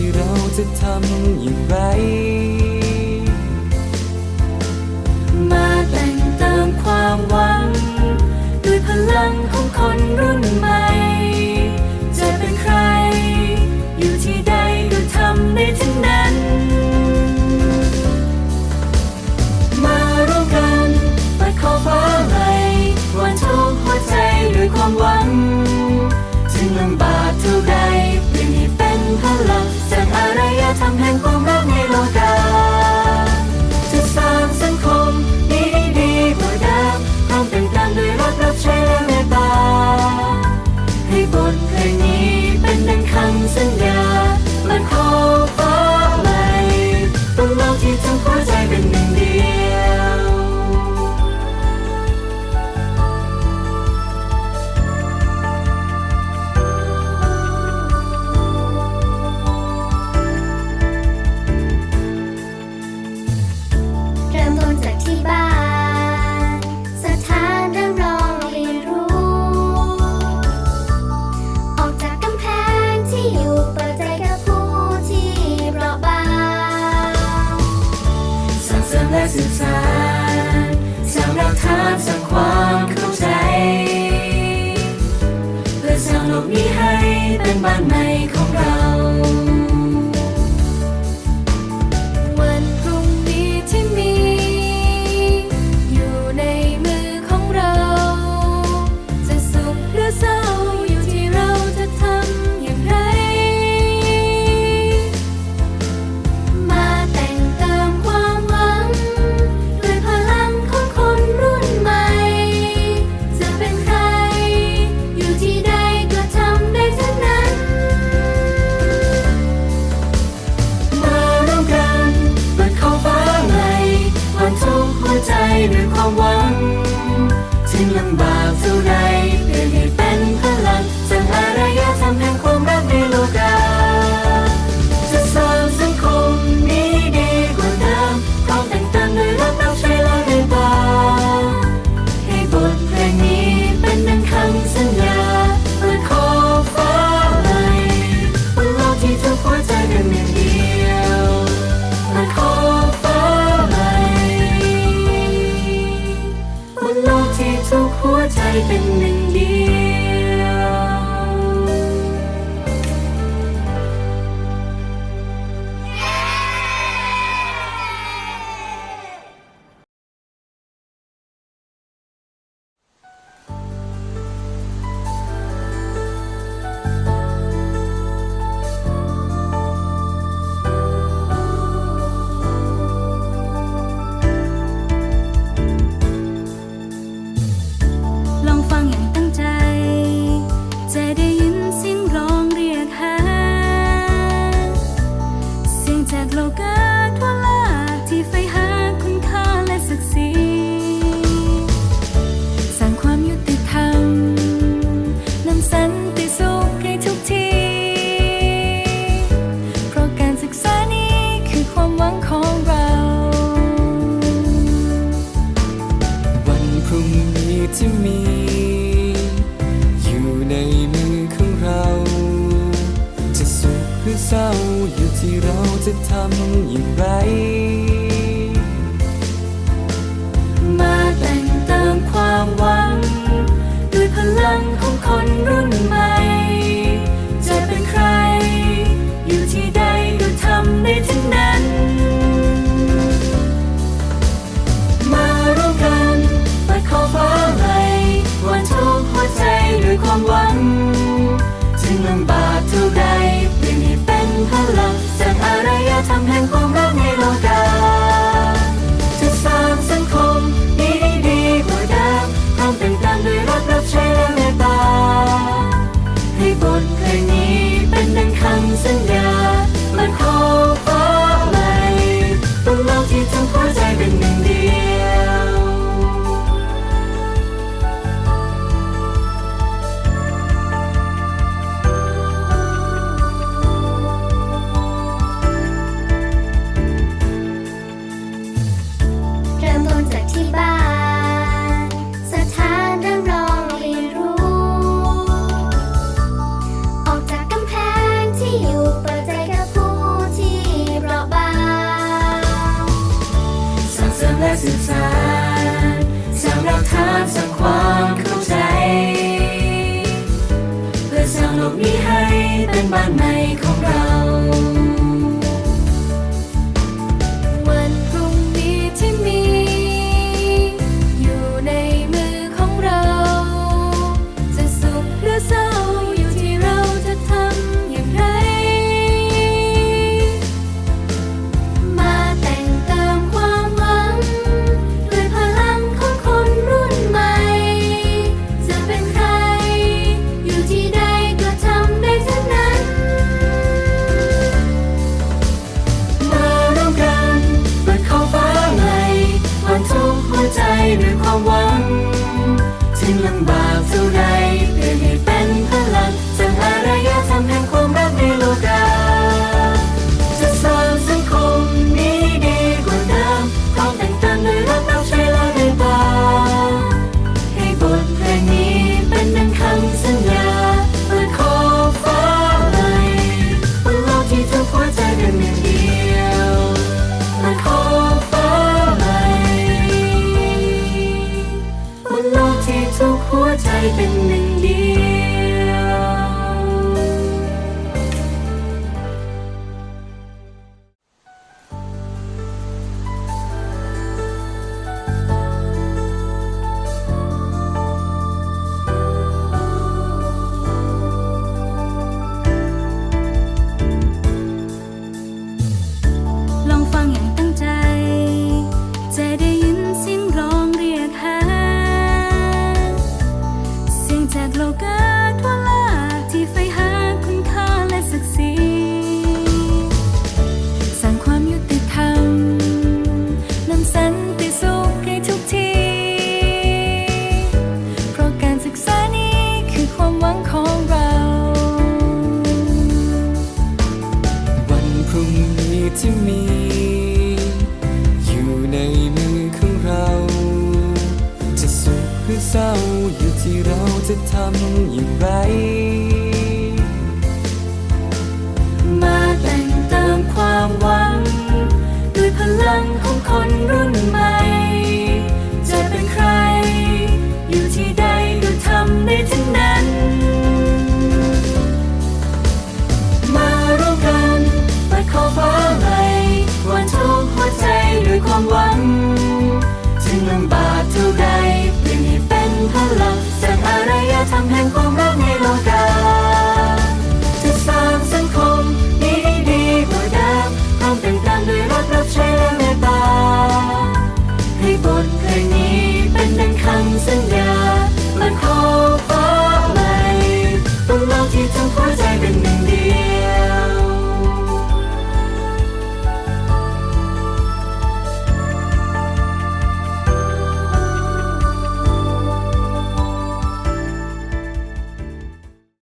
ที่เราจะทำอย่างไร มาแต่งเติมความหวัง ด้วยพลังของคนรุ่นใหม่ 怎样 เป็นบ้านใหม่ของเรา โลกที่ทุกหัวใจเป็นหนึ่งเดียว Right. วใจเป็ำอย่างไร